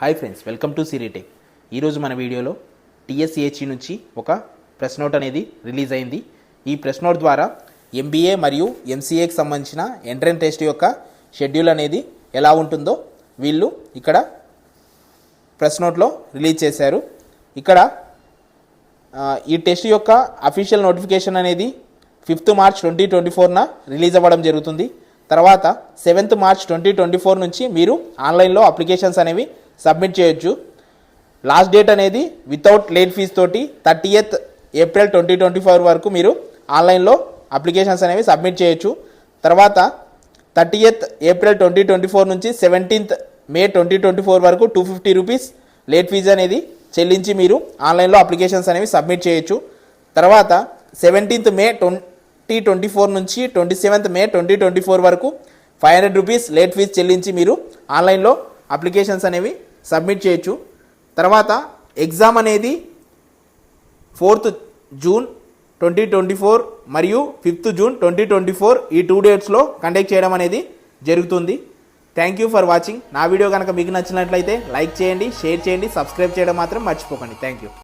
Hi friends welcome to సిరీటెక్ ఈరోజు మన వీడియోలో టీఎస్ఏహెచ్ నుంచి ఒక ప్రెస్ నోట్ అనేది రిలీజ్ అయింది. ఈ ప్రెస్ నోట్ ద్వారా ఎంబీఏ మరియు ఎంసీఏకి సంబంధించిన ఎంట్రన్స్ టెస్ట్ యొక్క షెడ్యూల్ అనేది ఎలా ఉంటుందో వీళ్ళు ఇక్కడ ప్రెస్ నోట్లో రిలీజ్ చేశారు. ఇక్కడ ఈ టెస్ట్ యొక్క అఫీషియల్ నోటిఫికేషన్ అనేది ఫిఫ్త్ మార్చ్ ట్వంటీ ట్వంటీ ఫోర్న రిలీజ్ అవ్వడం జరుగుతుంది. తర్వాత seventh March twenty twenty four నుంచి మీరు ఆన్లైన్లో అప్లికేషన్స్ అనేవి సబ్మిట్ చేయొచ్చు. లాస్ట్ డేట్ అనేది వితౌట్ లేట్ ఫీజ్ తోటి thirty April twenty twenty four వరకు మీరు ఆన్లైన్లో అప్లికేషన్స్ అనేవి సబ్మిట్ చేయొచ్చు. తర్వాత thirty April twenty twenty four నుంచి seventeenth May twenty twenty four వరకు two fifty rupees late fee అనేది చెల్లించి మీరు ఆన్లైన్లో అప్లికేషన్స్ అనేవి సబ్మిట్ చేయొచ్చు. తర్వాత సెవెంటీన్త్ మే ట్వంటీ టీ ట్వంటీ ఫోర్ నుంచి twenty seventh May twenty twenty four వరకు five hundred rupees late fee చెల్లించి మీరు ఆన్లైన్లో అప్లికేషన్స్ అనేవి సబ్మిట్ చేయొచ్చు. తర్వాత ఎగ్జామ్ అనేది fourth June twenty twenty four మరియు fifth June twenty twenty four ఈ టూ డేట్స్లో కండక్ట్ చేయడం అనేది జరుగుతుంది. థ్యాంక్ యూ ఫర్ వాచింగ్ నా వీడియో కనుక మీకు నచ్చినట్లయితే లైక్ చేయండి షేర్ చేయండి సబ్స్క్రైబ్ చేయడం మాత్రం మర్చిపోకండి. Thank you